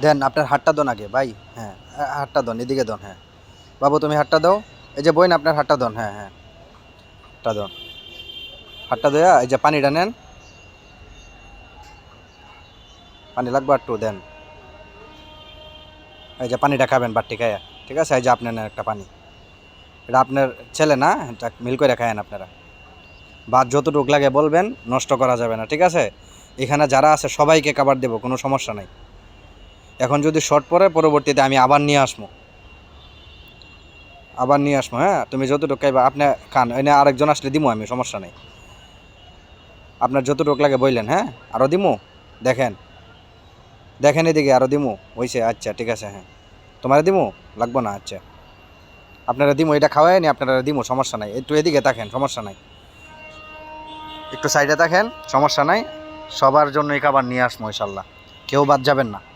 দেন আপনার হাতটা দন আগে, ভাই। হ্যাঁ হা- হাতটা দন, এদিকে দন হ্যাঁ। বাবু, তুমি হাতটা দাও। এই যে বইন, আপনার হাতটা দন হ্যাঁ হ্যাঁ। হাটটা দন। হাটটা দেয়া, এই যে পানিটা নেন। পানি লাগবে একটু, দেন। এই যে পানিটা খাবেন বাট্টি খায়া, ঠিক আছে? এই যে আপনার একটা পানি। এটা আপনার ছেলে না, এটা মিল করে খায়েন আপনারা। বা যতটুক লাগে বলবেন, নষ্ট করা যাবে না, ঠিক আছে? এখানে যারা আছে, সবাইকে খাবার দেবো, কোনো সমস্যা নাই। এখন যদি শর্ট পরে, পরবর্তীতে আমি আবার নিয়ে আসব। আবার নিয়ে আসব হ্যাঁ? তুমি যতটুকু খাইবা, আপনি খান, এনে আরেকজন আসলে দিমু আমি, সমস্যা নেই। আপনার যতটুকু লাগে বললেন হ্যাঁ? আরও দিমু? দেখেন। দেখেন এদিকে আরও দিমু? হইছে আচ্ছা ঠিক আছে হ্যাঁ। তোমার দিমু? লাগবো না আচ্ছা। আপনারা দিমু, এটা খাওয়াই নি, আপনারা দিমু, সমস্যা নাই। একটু এদিকে থাকেন, সমস্যা নাই। একটু সাইডে থাকেন, সমস্যা নাই। সবার জন্যই খাবার নিয়ে আসব, ইনশাল্লাহ। কেউ বাদ যাবেন না।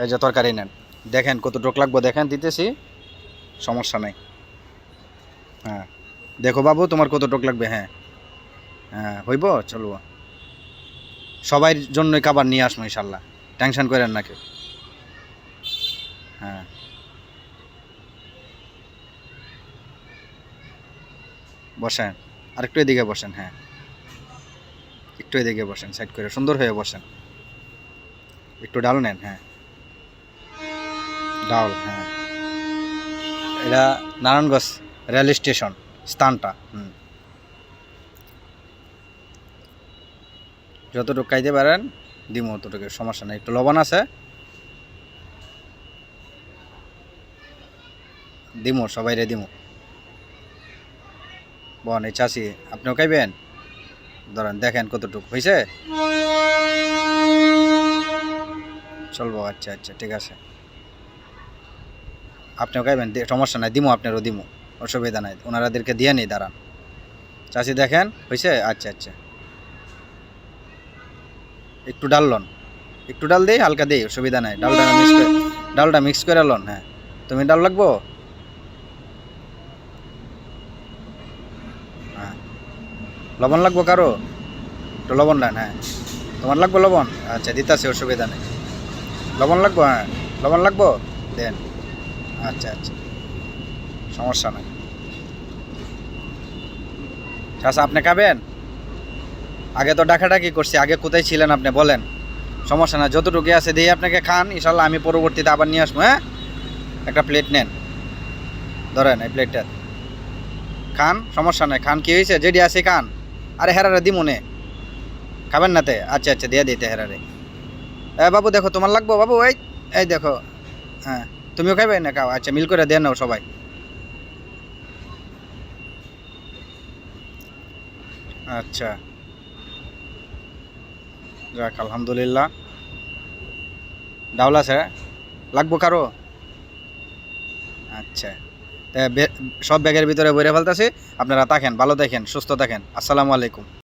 এই যে তরকারি নেন। দেখেন কত কতটুক লাগবো, দেখেন, দিতেছি। সমস্যা নাই। হ্যাঁ। দেখো বাবু, তোমার কত কতটুক লাগবে? হ্যাঁ। হ্যাঁ হইব চলো সবাই জন্যই খাবার নিয়ে আসব ইনশাল্লাহ টেনশন করেন না কেউ। হ্যাঁ। বসেন। আরেকটু এদিকে বসেন হ্যাঁ। একটু এদিকে বসেন, সাইড করে। সুন্দর হয়ে বসেন। একটু ডাল নেন হ্যাঁ। ডাল হ্যাঁ। এটা নারায়ণগঞ্জ রেল স্টেশন, স্থানটা, হুম। যতটুকু খাইতে পারেন, দিমো অতটুকু, সমস্যা নেই। একটু লবণ আছে। দিমু, সবাই রে দিমো। বন, এই চাষি, আপনিও খাইবেন? ধরেন, দেখেন কতটুকু হয়েছে চলবো আচ্ছা আচ্ছা ঠিক আছে। আপনিও খাইবেন সমস্যা নাই, দিমু আপনারও দিমু, অসুবিধা নাই, ওনারাদেরকে দিয়ে নেই, দাঁড়ান। চাষি দেখেন হয়েছে আচ্ছা আচ্ছা। একটু ডাল লন, একটু ডাল দিই, হালকা দিই, অসুবিধা নাই, ডালটা মিক্স করে ডালটা মিক্স করে লন হ্যাঁ। তুমি ডাল লাগবো? হ্যাঁ। লবণ লাগবো কারও? একটু লবণ নেন হ্যাঁ। তোমার লাগবো লবণ? আচ্ছা দিতাছে, অসুবিধা নেই। লবণ লাগবো হ্যাঁ। লবণ লাগবো? দেন। আচ্ছা আচ্ছা। সমস্যা নাই। আচ্ছা আপনি খাবেন? আগে তো ডাকাডাকি করছি, আগে কোথায় ছিলেন আপনি, বলেন। সমস্যা না যতটুকু আছে দিয়ে আপনাকে খান, ইনশাল্লাহ আমি পরবর্তীতে আবার নিয়ে আসব হ্যাঁ? একটা প্লেট নেন। ধরেন এই প্লেটটা খান, সমস্যা নাই, খান, কি হয়েছে? যেটি আছে, খান। আরে হেরারে দি মনে খাবেন না তে? আচ্ছা আচ্ছা দিয়ে দিতে হেরারে। এ, বাবু, দেখো, তোমার লাগবো? বাবু, এই এই দেখো হ্যাঁ। তুমিও খাইবে? না, খাও। আচ্ছা মিল করে দেন নাও সবাই। আচ্ছা। যাক, আলহামদুলিল্লাহ। ডাউল আছে লাগবো কারও? আচ্ছা। সব ব্যাগের ভিতরে বইরে ফেলতেছি। আপনারা থাকেন, ভালো দেখেন সুস্থ থাকেন। আসসালামু আলাইকুম।